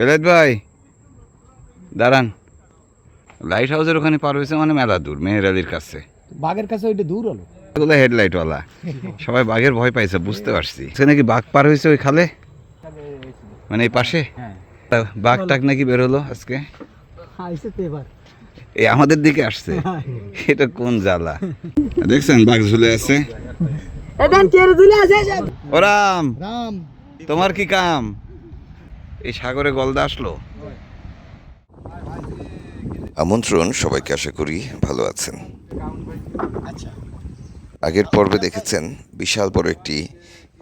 বেলায়েত ভাই দাঁড়ান। লাইট হাউসের ওখানে পার হয়েছে মানে মেলা দূর মেহের আলীর কাছে। বাঘের কাছে ওইটা দূর হলো? এগুলো হেডলাইটওয়ালা সবাই বাঘের ভয় পাইছে বুঝতে পারছি। সে নাকি বাঘ পার হয়েছে ওই খালে? মানে এই পাশে? হ্যাঁ। বাঘ টাক নাকি বের হলো আজকে? এবার। এই আমাদের দিকে আসছে। এটা কোন জ্বালা? দেখছেন বাঘ ঝুলে আছে। ওরাম রাম। তোমার কি কাম? এই সাগরে গলদা আসলো? আমন্ত্রণ সবাইকে আশা করি ভালো আছেন। আগের পর্বে দেখেছেন বিশাল বড় একটি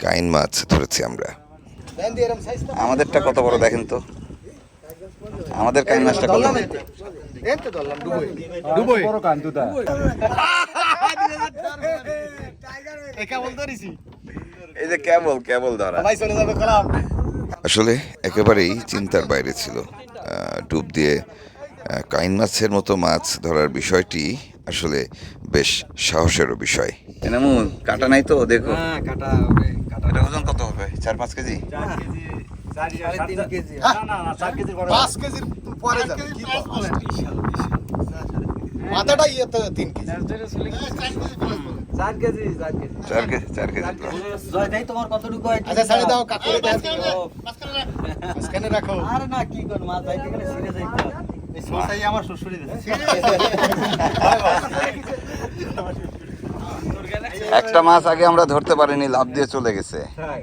কাইন মাছ ধরেছি আমরা। আমাদেরটা কত বড় দেখেন তো? আমাদের কাইন মাছটা কত এই যে কেবল কেবল ধরা। আসলে একেবারেই চিন্তার বাইরে ছিল। ডুব দিয়ে কাইন মাছের মতো মাছ ধরার বিষয়টি আসলে বেশ সাহসেরও বিষয়। এনামুল কাটা নাই তো দেখো। হ্যাঁ কাটা হবে কাটা এটা ওজন কত হবে? চার পাঁচ কেজি? কেজি পাঁচ কেজির পরে যাবে কি বল? মাথাটা ইয়ে তো তিন কেজি। চার কেজি চার কেজি। চার কেজি চার কেজি। জয় ভাই তোমার কতটুকু হয় আচ্ছা ছাড়ে দাও। কাকুরে দেন। মাঝখানে রাখো। আরে না কি মাছ যাইতে গেলে সিরে যাইতে এই সোসাই আমার শ্বশুরই দিচ্ছে একটা মাছ আগে আমরা ধরতে পারিনি লাভ দিয়ে চলে গেছে।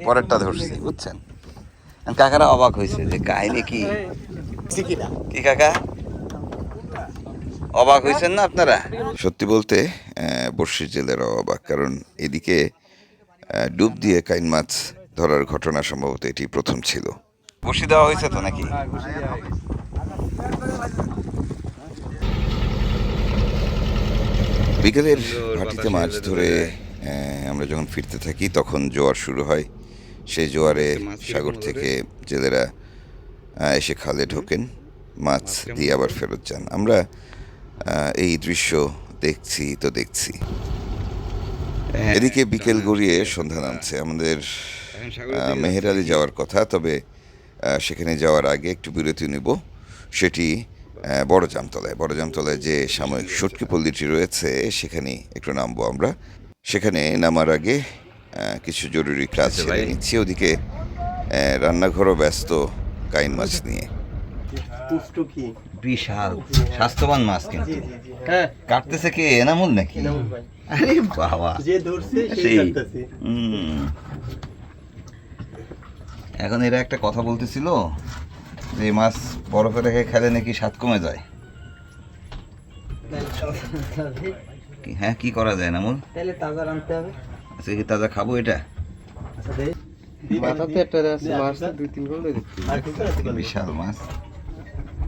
পরেরটা ধরছি বুঝছেন? কাকারা অবাক হয়েছে যে কাহিনী কি? ঠিকই কি কাকা? অবাক হয়েছেন না আপনারা? সত্যি বলতে আহ, বর্ষির জেলেরা অবাক কারণ এদিকে ডুব দিয়ে কাইন মাছ ধরার ঘটনা সম্ভবত এটি প্রথম ছিল। বসি দেওয়া হয়েছে তো নাকি? বিকেলের ভাটিতে মাছ ধরে আমরা যখন ফিরতে থাকি তখন জোয়ার শুরু হয়। সেই জোয়ারে সাগর থেকে জেলেরা এসে খালে ঢোকেন মাছ দিয়ে আবার ফেরত যান। আমরা এই দৃশ্য দেখছি তো দেখছি। এদিকে বিকেল গড়িয়ে সন্ধ্যা নামছে। আমাদের আহ, মেহের আলী যাওয়ার কথা তবে সেখানে যাওয়ার আগে একটু বিরতি নেব। সেটি বড় জামতলায় বড় জামতলায় যে সাময়িক সটকি পল্লীটি রয়েছে সেখানে একটু নামবো আমরা। সেখানে নামার আগে কিছু জরুরি কাজ সেরে নিচ্ছি। ওদিকে রান্নাঘরও ব্যস্ত কাইন মাছ নিয়ে। বিশাল স্বাস্থ্যবান মাছ কিন্তু। হ্যাঁ। কাটতেছে কে? এনামুল নাকি? আরে বাবা। যে ধরছে সেই। এখন এরা একটা কথা বলতেছিল যে মাছ বরফে রেখে খেলে নাকি স্বাদ কমে যায়? হ্যাঁ কি করা যায় নামুল তাহলে তাজা রাখতে হবে। আজকে কি তাজা খাব এটা? মাথাতে একটা মাছ দুই তিন বিশাল মাছ।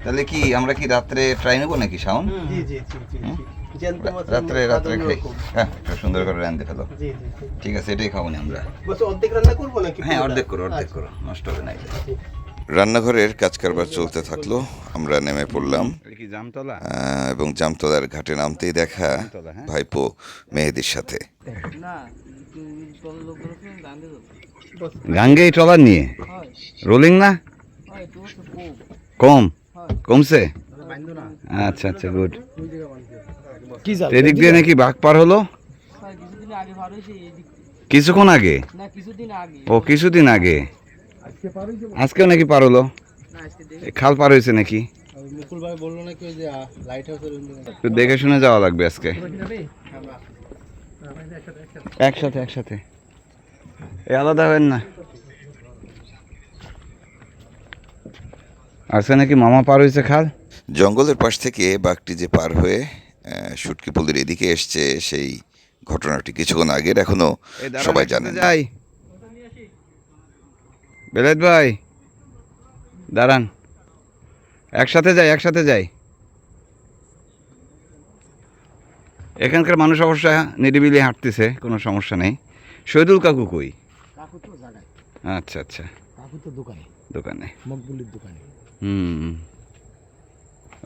তাহলে কি আমরা কি রাত্রে ট্রাই নেব নাকি শাওন? জি জি জি রাত্রে রাত্রে খাই। হ্যাঁ একটু সুন্দর করে রান্ধে ফেলো জি জি ঠিক আছে এটাই খাব না আমরা। অর্ধেক রান্না করব নাকি হ্যাঁ অর্ধেক করো অর্ধেক করো নষ্ট হবে না এটা রান্নাঘরের কাজ কারবার চলতে থাকল আমরা নেমে পড়লাম। এবং জামতলার ঘাটে নামতেই দেখা হ্যাঁ। ভাইপো মেহেদির সাথে। না গাঙ্গে এই ট্রলার নিয়ে? রোলিং না? কম? কমছে? আচ্ছা আচ্ছা গুড এদিক দিয়ে নাকি বাঘ পার হলো? কিছুক্ষণ আগে? না কিছুদিন আগে। ও কিছুদিন আগে। আজকেও নাকি পার হলো? খাল পার হয়েছে নাকি? মুকুল ভাই বলল নাকি ওই যে লাইট হাউসের একটু দেখে শুনে যাওয়া লাগবে আজকে। একসাথে একসাথে। এ আলাদা হবেন না। আজকে নাকি মামা পার হয়েছে খাল? জঙ্গলের পাশ থেকে বাঘটি যে পার হয়ে আহ, সুটকিপল্লির এদিকে এসছে সেই ঘটনাটি কিছুক্ষণ আগের এখনও সবাই জানে। যাই। বেলায়েত ভাই দাঁড়ান। একসাথে যাই একসাথে যাই। এখানকার মানুষ অবশ্য নিরিবিলি হাঁটতেছে কোনো সমস্যা নেই। শহীদুল কাকু কই? কাকু আচ্ছা আচ্ছা। কাকু তো দোকানে। দোকানে। মকবুলির দোকানে। হুম।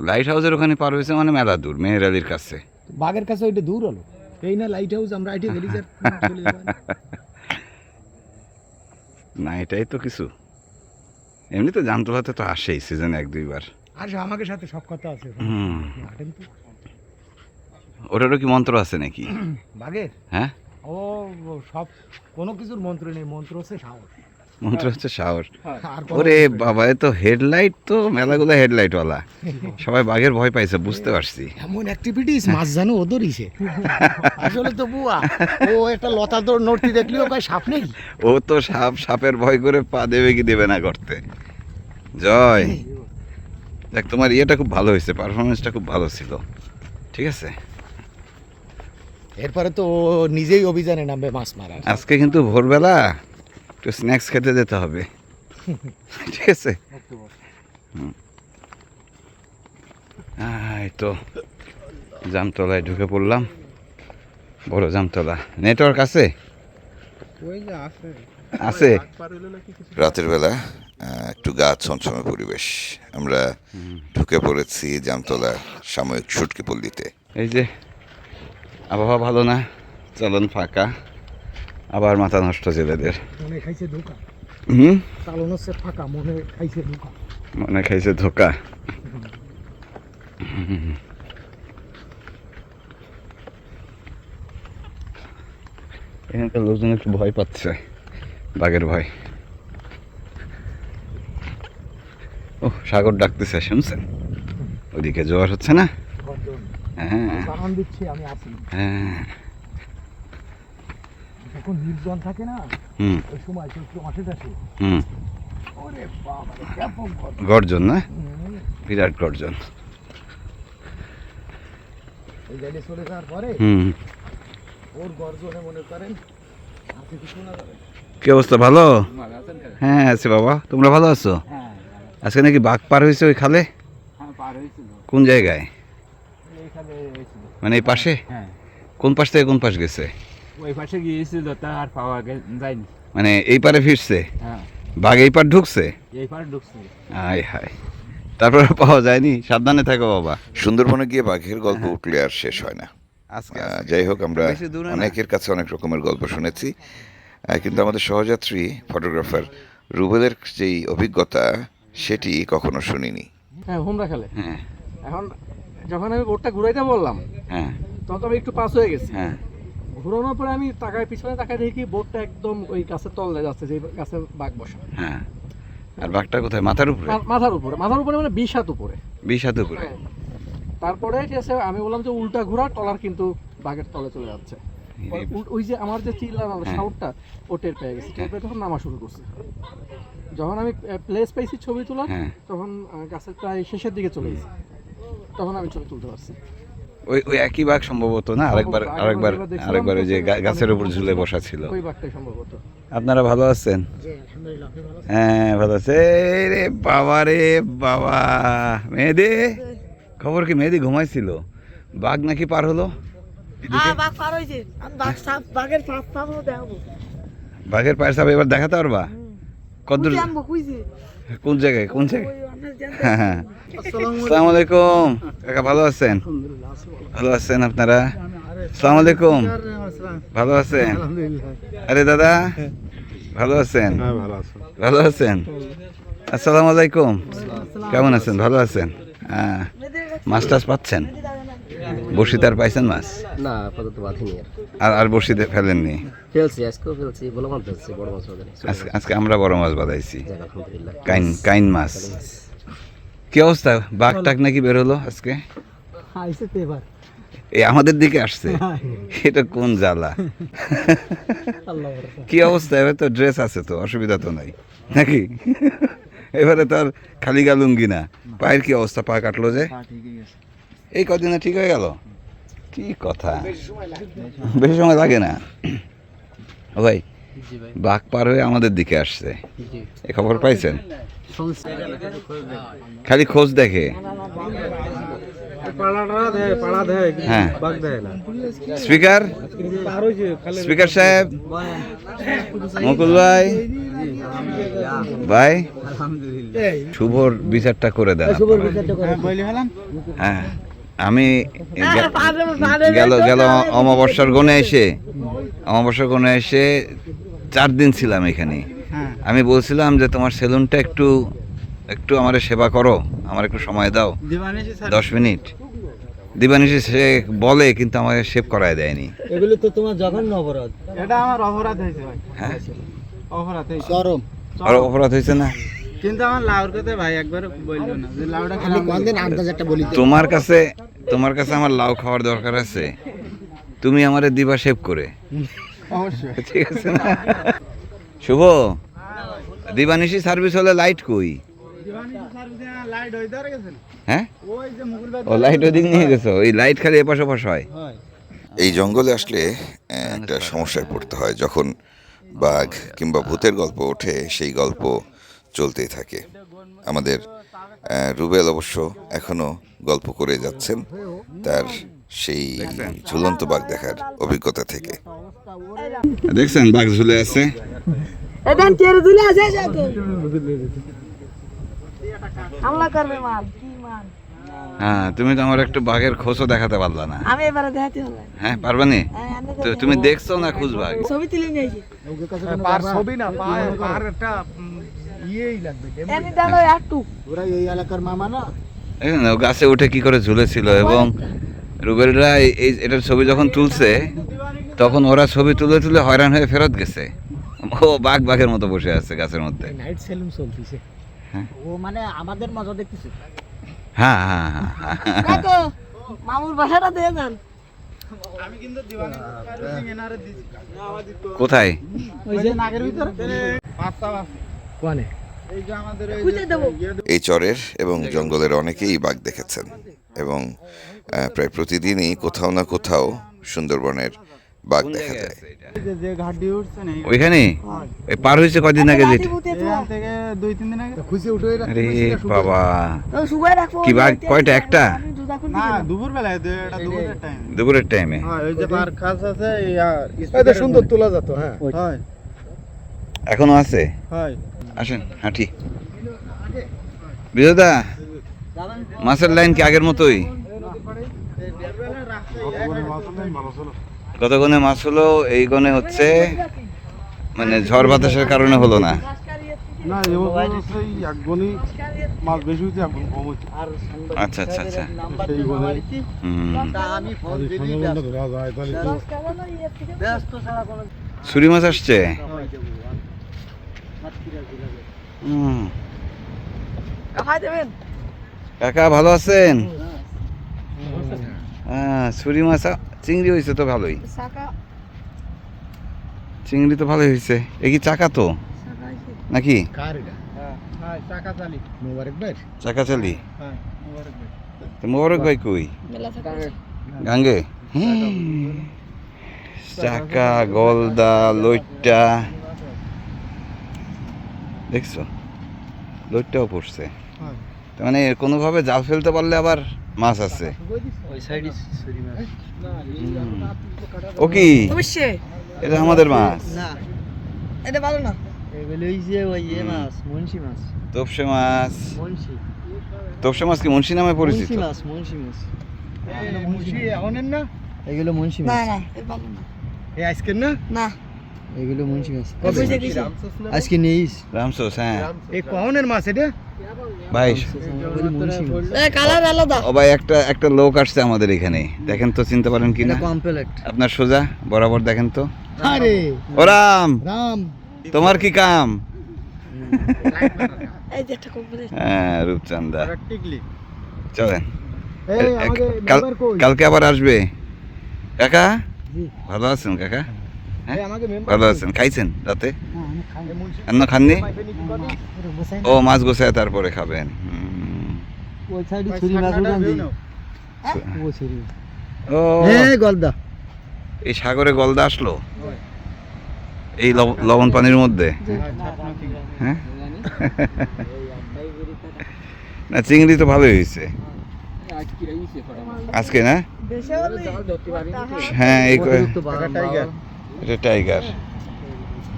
লাইট হাউসের ওখানে পার হয়েছে মানে মেলা দূর মেহের আলীর কাছে। বাঘের কাছে ওইটা দূর হলো। এই না লাইট হাউস আমরা আইটে গেলি স্যার। না। এটাই তো কিছু। এমনি তো জামতলাতে তো আসেই সিজন এক দুইবার। আর আমাকে সাথে সব কথা আছে। হুম। হাঁটেন তো। ওটারও কি মন্ত্র আছে নাকি? বাঘের? হ্যাঁ? ও ও সব কোনো কিছুর মন্ত্র নেই। মন্ত্র হচ্ছে সাহস। মন্ত্র হচ্ছে সাহস। ওরে বাবা এ তো হেডলাইট তো মেলাগুলো হেডলাইটওয়ালা। সবাই বাঘের ভয় পাইছে বুঝতে পারছি। এমন অ্যাক্টিভিটিস মাছ জানো আসলে তো বুয়া ও একটা লতা দৌড় নড়তি দেখলেও কয় সাপ নেই ও তো সাপ সাপের ভয় করে পা দেবে কি দেবে না করতে। জয়। দেখ তোমার ইয়েটা খুব ভালো হয়েছে পারফরমেন্সটা খুব ভালো ছিল। ঠিক আছে? এরপরে তো ও নিজেই অভিযানে নামবে মাছ মারার। আজকে কিন্তু ভোরবেলা একটু স্ন্যাক্স খেতে যেতে হবে। ঠিক আছে? হুম। এই তো জামতলায় ঢুকে পড়লাম। বড় জামতলা। নেটওয়ার্ক আছে? আছে। রাতের বেলা একটু গা ছমছমে পরিবেশ। আমরা ঢুকে পড়েছি জামতলা সাময়িক সুটকি পল্লীতে। এই যে আবহাওয়া ভালো না? চলন ফাঁকা। আবার মাথা নষ্ট জেলেদের। মনে খাইছে ধোকা? হুম? চালন হচ্ছে ফাঁকা মনে খাইছে ধোকা। মনে খাইছে ধোকা। এখানকার লোকজন একটু ভয় পাচ্ছে বাঘের ভয়। ও সাগর ডাকতেছে শুনছেন? ওইদিকে জোয়ার হচ্ছে না? হ্যাঁ। হ্যাঁ। যখন নির্জন থাকে না। ওই সময় চৈত্র মাসে আসে গর্জন। না? বিরাট গর্জন। চলে যাওয়ার পরে ওর গর্জনে মনে করেন। কি অবস্থা ভালো? হ্যাঁ আছে বাবা। তোমরা ভালো আছো? আজকে নাকি বাঘ পার হয়েছে ওই খালে? হ্যাঁ কোন জায়গায়? মানে এই পাশে? হ্যাঁ। কোন পাশ থেকে কোন পাশ গেছে? ওই পাশে গিয়েছিল তা আর পাওয়া যায়নি। মানে এই পারে ফিরছে? হ্যাঁ। বাঘ এই পার ঢুকছে? এই পার ঢুকছে। আয় হায়। তারপরে পাওয়া যায়নি? সাবধানে থাকো বাবা। সুন্দরবনে গিয়ে বাঘের গল্প উঠলে আর শেষ হয় না। আজকে যাই হোক আমরা অনেকের কাছে অনেক রকমের গল্প শুনেছি। কিন্তু আমাদের সহযাত্রী ফটোগ্রাফার রুবেলের যেই অভিজ্ঞতা সেটি কখনো শুনিনি। হ্যাঁ হোমরা খেলে। হ্যাঁ। এখন যখন আমি বোটটা ঘুরাইতে বললাম হ্যাঁ। তখন আমি একটু পাস হয়ে গেছি। হ্যাঁ। ঘুরানোর পরে আমি তাকায় পিছনে তাকায় দেখি বোটটা একদম ওই গাছের তলে যাচ্ছে যে গাছে বাঘ বসা। হ্যাঁ। আর বাঘটা কোথায়? মাথার উপরে? মাথার উপরে। মাথার উপরে মানে বিশ হাত উপরে। বিশ হাত উপরে। হ্যাঁ। তারপরে আছে আমি বললাম যে উল্টা ঘোরা টলার কিন্তু বাঘের তলে চলে যাচ্ছে। ওই- যে আমার যে চিল্লানো হ্যাঁ। সাউন্ডটা ও টের পেয়ে গেছে। টের পেয়ে তখন নামা শুরু করছে। যখন আমি প্লেস পাইছি ছবি তোলার হ্যাঁ। তখন গাছের প্রায় শেষের দিকে চলে গেছে। তখন আমি ছবি তুলতে পারছি। ওই ওই একই বাঘ সম্ভবত না? আরেকবার আরেকবার আরেকবার ওই যে গাছের উপর ঝুলে বসা ছিল। ওই বাঘটাই সম্ভবত। আপনারা ভালো আছেন? জি, আলহামদুলিল্লাহ, আপনি ভালো আছেন? হ্যাঁ ভালো আছে রে বাবা রে বাবা। মেহেদি খবর কি মেহেদি ঘুমাইছিল? বাঘ নাকি পার হলো? হ্যাঁ বাঘের পায়ের সাপ এবার দেখাতে পারবা? কদ্দূর কোন জায়গায়? কোন জায়গায়? হ্যাঁ হ্যাঁ। আসসালামু আলাইকুম। কাকা ভালো আছেন? ভালো। আছেন আপনারা? আসসালামু আলাইকুম। ভালো আছেন? আরে দাদা ভালো আছেন? ভালো আছেন? আসসালামু আলাইকুম। কেমন আছেন? ভালো আছেন? হ্যাঁ। মাছ টাছ পাচ্ছেন? বসি তার পাইছেন মাছ? না আর আর আর বসিতে ফেলেননি? ফেলছি আজকেও ফেলছি বলো মাছ ফেলছি বড় মাছ বাজারে আজকে আজকে আমরা বড় মাছ বাদাইছি যাক আলহামদুলিল্লাহ। কাইন কাইন মাছ। কি অবস্থা? বাঘ টাক নাকি আজকে? আইসে তো এবার। এই আমাদের দিকে আসছে? এটা কোন জ্বালা? কি অবস্থা? এবার তো ড্রেস আছে তো অসুবিধা তো নাই। নাকি? এবারে তো আর খালি গা লুঙ্গি না। পায়ের কি অবস্থা? পা কাটলো যে? এই কদিনে ঠিক হয়ে গেল? কি কথা? বেশি সময় লাগে না? ভাই বাঘ পার হয়ে আমাদের দিকে আসছে। এ খবর পাইছেন? খালি খোঁজ দেখে? হ্যাঁ। স্পিকার? স্পিকার সাহেব? মুকুল ভাই? ভাই? শুভর বিচারটা করে দেন। হ্যাঁ। আমি গেল গেল অমাবস্যার গনে এসে। অমাবস্যার গনে এসে চার দিন ছিলাম এখানে। আমি বলছিলাম যে তোমার সেলুনটা একটু একটু আমার সেবা করো আমার একটু সময় দাও। দশ মিনিট। দিবানিশি সে বলে কিন্তু আমাকে সেভ করায় দেয়নি। এগুলো তো তোমার জঘন্য অপরাধ। এটা আমার অপরাধ হয়েছে ভাই। হ্যাঁ। অপরাধ হয়েছে। চরম। আর অপরাধ হয়েছে না? কিন্তু আমার লাউর কথা ভাই একবার বলল না যে লাউটা আমি কোনদিন আন্দাজ একটা বলি। তোমার কাছে তোমার কাছে আমার লাউ খাওয়ার দরকার আছে। তুমি আমারে দিবা সেভ করে। অবশ্যই। ঠিক আছে না? শুভ? দিবানিশি সার্ভিস হলে লাইট কই? হ্যাঁ? ওই ও লাইট ওদিক নিয়ে গেছো। এই লাইট খালি এপাশ ওপাশ হয়। হয়। এই জঙ্গলে আসলে একটা সমস্যায় পড়তে হয়। যখন বাঘ কিংবা ভূতের গল্প ওঠে সেই গল্প চলতেই থাকে। আমাদের রুবেল অবশ্য এখনও গল্প করে যাচ্ছেন তার সেই ঝুলন্ত বাঘ দেখার অভিজ্ঞতা থেকে। দেখছেন বাঘ ঝুলে আছে? হ্যাঁ তুমি তো আমার একটু বাঘের খোঁজও দেখাতে পারলা না। আমি এবারে দেখাতে হ্যাঁ পারবানি হ্যাঁ, আমি তো তুমি দেখছ না খুঁজবাগ ছবি তুলে নিয়েছি। পার ছবি না পার পার একটা ইয়েই লাগবে এমনি দেখো একটু ওরা এই এলাকার মামা না? গাছে উঠে কি করে ঝুলেছিল এবং রুবেলরা এই- এটার ছবি যখন তুলছে তখন ওরা ছবি তুলে তুলে হয়রান হয়ে ফেরত গেছে। ও বাঘ বাঘের মতো বসে আছে গাছের মধ্যে। নাইট সেলুন চলতেছে। হ্যাঁ। ও মানে আমাদের মজা দেখতেছে। হ্যাঁ হ্যাঁ হ্যাঁ হ্যাঁ। মামুর বাসাটা দিয়ে যান। আমি কিন্তু দিওয়ানি কারোর এনারে দিছি কোথায়? ওই এই চরের এবং জঙ্গলের অনেকেই বাঘ দেখেছেন এবং প্রায় প্রতিদিনই কোথাও না কোথাও সুন্দরবনের বাঘ দেখা যায়। যে যে ঘাট দিয়ে উঠছেন এই ওইখানে পার হয়েছে কদিন আগে যেটা? এখান থেকে দুই তিন দিন আগে খুঁজে উঠে আরে বাবা কি বাঘ? কয়টা? একটা? দুপুরের টাইমে হয় সুন্দর তোলা যেত হ্যাঁ। হয়। এখনও আছে? হয়। আসেন হাঁটি। বিজয়দা মাছের লাইন কি আগের মতোই? কত গনে মাছ হলো এই গনে হচ্ছে মানে ঝড় বাতাসের কারণে হলো না। গুণ আচ্ছা আচ্ছা। আচ্ছা ছুরি মাছ আসছে? কাকা ভালো আছেন? হ্যাঁ ছুরি মাছ চিংড়ি হয়েছে তো ভালোই। চিংড়ি তো ভালোই হয়েছে। এ কি চাকা তো? নাকি? এটা হ্যাঁ। চাকা চালি। মোবারক ভাই হ্যাঁ ভাই। কই। গাঙ্গে চাকা গলদা লইট্টা। দেখছ? লইট্টাও পড়ছে। হ্যাঁ। তার মানে কোনোভাবে জাল ফেলতে পারলে আবার মাছ আছে। ও কি? অবশ্যই। এটা আমাদের মাছ। না এটা ভালো না। ইয়ে মাছ মাছ। তোপসে মাছ। তোপসে মাছ কি মুন্সি নামে পরিচিত? মাছ মুন্সি এগুলো আজকের না? না। এগুলো মুন্সি মাছ। এই আজকে নেইস। রামসোস হ্যাঁ। এই কনের মাছ এটা? ভাই ও ভাই একটা একটা লোক আসছে আমাদের এখানে। দেখেন তো চিনতে পারেন কি না আপনার সোজা বরাবর দেখেন তো। আরে। ও রাম। রাম। তোমার কি কাম? হ্যাঁ রূপচান্দা চলেন। কালকে আবার আসবে। কাকা? ভালো আছেন কাকা? হ্যাঁ? এই আমাদের মেম্বার ভালো আছেন? খাইছেন রাতে? অন্য খাননি? ও মাছ গোছায় তারপরে খাবেন। ও এই গলদা। এই সাগরে গলদা আসলো? এই লবণ পানির মধ্যে? হ্যাঁ না চিংড়ি তো ভালোই হয়েছে। আজকে না? হ্যাঁ এই এটা টাইগার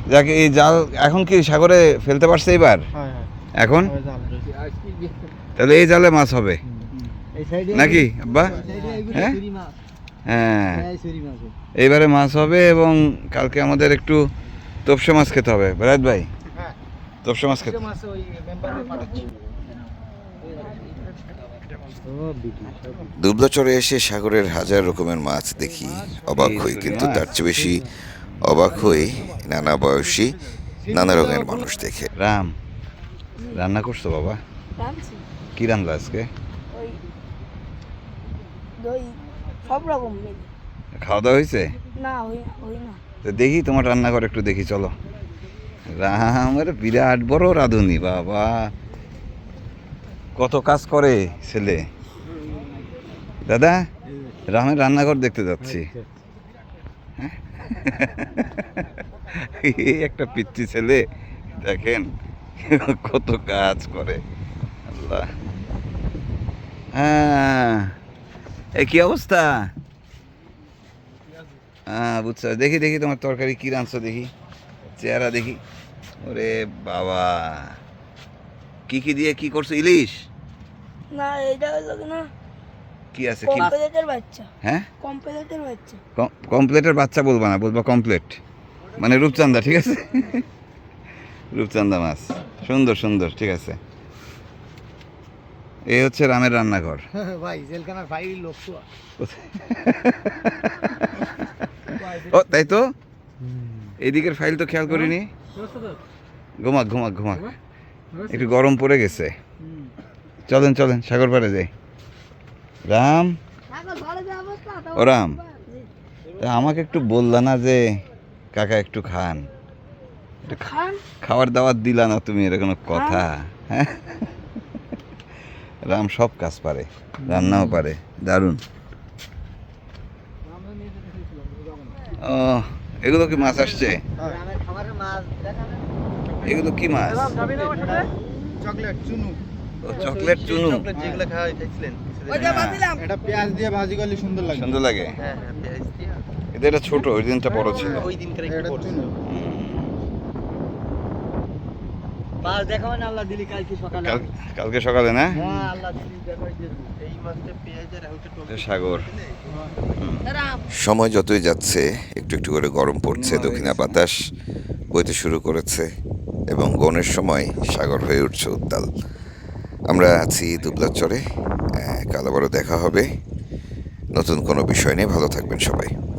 যাকে এই জাল এখন কি সাগরে ফেলতে পারছে এবার? হ্যাঁ হ্যাঁ। এখন? তাহলে এই জালে মাছ হবে? নাকি? আব্বা? হ্যাঁ? হ্যাঁ। মাছ এইবারে মাছ হবে এবং কালকে আমাদের একটু তপসে মাছ খেতে হবে। বেলায়ত ভাই তপসে মাছ খেতে মাছ ওই মেম্বারে পাঠাচ্ছি দুবলাচরে এসে সাগরের হাজার রকমের মাছ দেখি। অবাক হই কিন্তু তার চেয়ে বেশি অবাক হই নানা বয়সী নানা রঙের মানুষ দেখে। রাম রান্না করছ বাবা? কি রান্না আজকে? সব রকম খাওয়া দাওয়া হয়েছে না না তো দেখি তোমার রান্নাঘর একটু দেখি চলো। রামের বিরাট বড় রাঁধুনি বাবা। কত কাজ করে ছেলে? দাদা রামের রান্নাঘর দেখতে যাচ্ছি। হ্যাঁ? এই একটা পিচ্ছি ছেলে দেখেন কত কাজ করে। আল্লাহ। হ্যাঁ এই কি অবস্থা? হ্যাঁ বুঝছ দেখি দেখি তোমার তরকারি কি রাঁধছো দেখি। চেহারা দেখি। ওরে বাবা। কি কি দিয়ে কি করছ? ইলিশ? না এটা হলো কি না? কি আছে? কি? কম্পেলেটের বাচ্চা। হ্যাঁ? কম্পেলেটের বাচ্চা। কমপ্লেটের বাচ্চা বলবা না বলবা কমপ্লেট। মানে রূপচান্দা ঠিক আছে? রূপচান্দা মাছ। সুন্দর সুন্দর ঠিক আছে। এই হচ্ছে রামের রান্নাঘর। ভাই জেলখানার ফাইল লোক তো ও তাই তো? এদিকের ফাইল তো খেয়াল করিনি। ঘুমাক ঘুমাক। ঘুমাক। একটু গরম পড়ে গেছে। চলেন চলেন সাগর পাড়ে যাই। রাম। ও রাম। তা আমাকে একটু বললা না যে কাকা একটু খান। খাবার দাবার দিলা না তুমি এরকম কথা। হ্যাঁ? রাম সব কাজ পারে রান্নাও পারে দারুণ। ও এগুলো কি মাছ আসছে? এগুলো কি মাছ? চকলেট চুনু। ও, চকলেট চুনু। চকলেট যেগুলো খাওয়া খাইছিলেন এটা পেঁয়াজ দিয়ে ভাজি করলে সুন্দর লাগে। সুন্দর লাগে? হ্যাঁ হ্যাঁ পেঁয়াজ দিয়ে। এটা এটা ছোট ওই দিনটা বড় ছিল। ওই দিনকার একটু চুনু। মাছ দেখাবেন আল্লাহ দিলি কালকে সকালে। কালকে সকালে না? হ্যাঁ আল্লাহ দিলি দেখাই এই মাছটা পেঁয়াজের হচ্ছে সাগর। সময় যতই যাচ্ছে একটু একটু করে গরম পড়ছে দক্ষিণা বাতাস বইতে শুরু করেছে। এবং গনের সময় সাগর হয়ে উঠছে উত্তাল। আমরা আছি দুবলাচরে চরে কাল আবারও দেখা হবে। নতুন কোনো বিষয় নিয়ে ভালো থাকবেন সবাই।